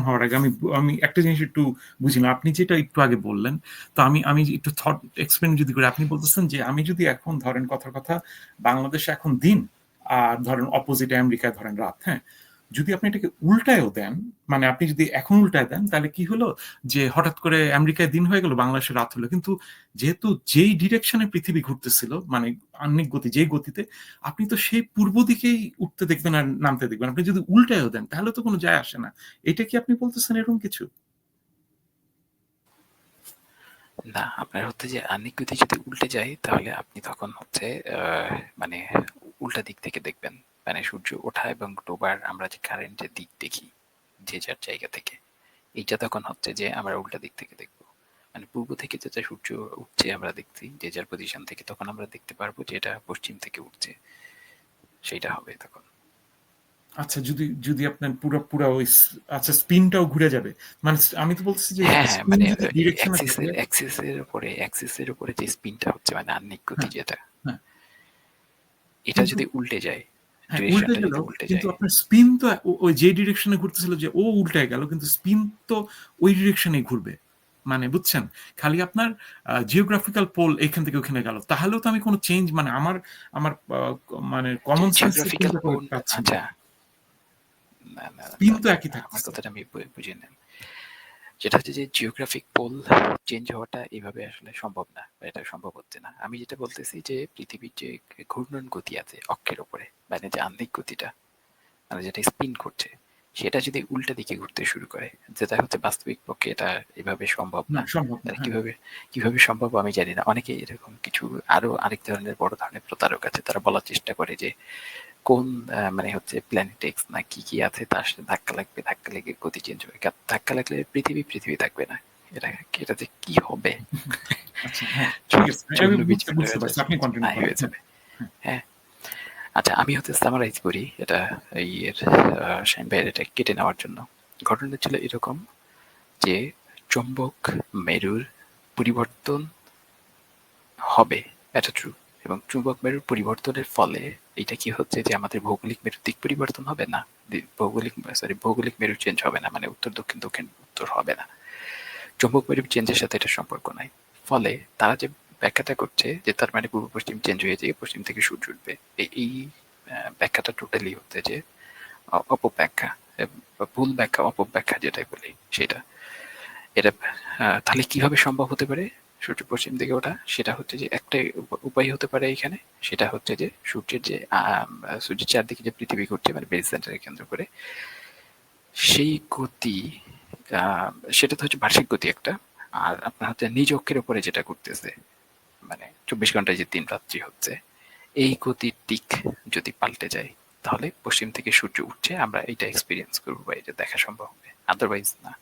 হওয়ার আগে আমি আমি একটা জিনিস একটু বুঝি না আপনি যেটা একটু আগে বললেন, তো আমি আমি একটু থট এক্সপ্লেন যদি করি, আপনি বলতেছেন যে আমি যদি এখন ধরেন কথার কথা বাংলাদেশে এখন দিন আর ধরেন অপোজিট আমেরিকায় ধরেন রাত, হ্যাঁ? যদি আপনি এটাকে উল্টায়ও দেন, মানে আপনি যদি এখন উল্টায় দেন তাহলে কি হলো যে হঠাৎ করে আমেরিকায় দিন হয়ে গেল, বাংলাদেশে রাত হলো। কিন্তু যেহেতু যেই ডিরেকশনে পৃথিবী ঘুরতেছিল মানে আহ্নিক গতি যেই গতিতে, আপনি তো সেই পূর্ব দিকেই উঠতে দেখবেন আর নামতে দেখবেন। আপনি যদি উল্টায়ও দেন তাহলে তো কোনো যায় আসে না। এটা কি আপনি বলতেছেন এরকম কিছু? না, আপনার হচ্ছে যে আহ্নিক গতি যদি উল্টে যায় তাহলে আপনি তখন হচ্ছে মানে উল্টা দিক থেকে দেখবেন। মানে সূর্য ওঠা এবং ডোবার আমরা যে কারেন্টের দিক দেখি যে যার জায়গা থেকে। এইটা তখন হচ্ছে যে আমরা উল্টা দিক থেকে দেখব। মানে পূর্ব থেকে যেটা সূর্য উঠছে আমরা দেখছি যে যার পজিশন থেকে তখন আমরা দেখতে পারব যে এটা পশ্চিম থেকে উঠছে। সেইটা হবে তখন। আচ্ছা যদি যদি আপনার পুরো পুরো ওই আচ্ছা স্পিনটাও ঘুরে যাবে। মানে আমি তো বলতেছি যে হ্যাঁ, হ্যাঁ, মানে অ্যাক্সিস এর উপরে অ্যাক্সিস এর উপরে যে স্পিনটা হচ্ছে মানে আহ্নিক গতি হ্যাঁ, যেটা হ্যাঁ। এটা যদি উল্টে যায়, উল্টে উল্টে কিন্তু আপনার স্পিন তো ওই যে ডিরেকশনে ঘুরতেছিল যে ও উল্টায় গেল কিন্তু স্পিন তো ওই ডিরেকশনেই ঘুরবে। মানে বুঝছেন? খালি আপনার জিওগ্রাফিক্যাল পোল এখান থেকে ওখানে গেল। তাহলেও তো আমি কোনো চেঞ্জ মানে আমার আমার মানে কমন সেন্স। আচ্ছা। স্পিন তো একই থাকে আমার কথাটা আমি বুঝে নেন। যেটা হচ্ছে যে জিওগ্রাফিক পোল চেঞ্জ হওয়াটা এভাবে আসলে সম্ভব না। বা এটা সম্ভব হচ্ছে না। আমি যেটা বলতেছি যে পৃথিবীর যে ঘূর্ণন গতি আছে অক্ষের উপরে মানে যে আহ্নিক গতিটা মানে যেটা স্পিন করছে সেটা যদি উল্টা দিকে ঘুরতে শুরু করে যেটা হচ্ছে বাস্তবিক পক্ষে এটা এভাবে সম্ভব না না। সম্ভব তাহলে হ্যাঁ। কীভাবে কীভাবে সম্ভব আমি জানি না। অনেকে এরকম কিছু আরও আরেক ধরনের বড় ধরনের প্রতারক আছে। তারা বলার চেষ্টা করে যে কোন মানে হচ্ছে প্ল্যানেট এক্স না কি, কি আছে তার সাথে ধাক্কা লাগবে, ধাক্কা লেগে গতি চেঞ্জ হবে। ধাক্কা লাগলে পৃথিবী, পৃথিবী থাকবে না। এটা এটা যে কি হবে? আচ্ছা হ্যাঁ, হয়ে। আচ্ছা আমি হচ্ছে সামারাইজ করি এটা ইয়ের ভাইয়ের এটা কেটে নেওয়ার জন্য। ঘটনা ছিল এরকম যে চৌম্বক মেরুর পরিবর্তন হবে এটা ট্রু এবং চুম্বক মেরুর পরিবর্তনের ফলে এটা কি হচ্ছে যে আমাদের ভৌগোলিক মেরুর দিক পরিবর্তন হবে না। ভৌগোলিক সরি ভৌগোলিক মেরু চেঞ্জ হবে না। মানে উত্তর দক্ষিণ, দক্ষিণ উত্তর হবে না। চৌম্বক মেরুর চেঞ্জের সাথে এটা সম্পর্ক নাই। ফলে তারা যে ব্যাখ্যাটা করছে যে তার মানে পূর্ব পশ্চিম চেঞ্জ হয়ে যেয়ে পশ্চিম থেকে সূর্য উঠবে। এই ব্যাখ্যাটা টোটালি হচ্ছে যে অপব্যাখ্যা ভুল ব্যাখ্যা অপব্যাখ্যা যেটাই বলি সেটা। এটা তাহলে কীভাবে সম্ভব হতে পারে সূর্য পশ্চিম দিকে ওঠা? সেটা হচ্ছে যে একটাই উপায় হতে পারে এখানে। সেটা হচ্ছে যে সূর্যের যে সূর্যের চারদিকে যে পৃথিবী ঘুরছে মানে বেস সেন্টারকে কেন্দ্র করে, সেই গতি সেটা তো হচ্ছে বার্ষিক গতি একটা। আর আপনার হচ্ছে নিজ অক্ষের উপরে যেটা ঘুরতেছে মানে ২৪ ঘন্টায় যে দিন রাত্রি হচ্ছে, এই গতির দিক যদি পাল্টে যায়, তাহলে পশ্চিম থেকে সূর্য উঠছে, আমরা এইটা এক্সপিরিয়েন্স করব বা এটা দেখা সম্ভব হবে। আদারওয়াইজ না।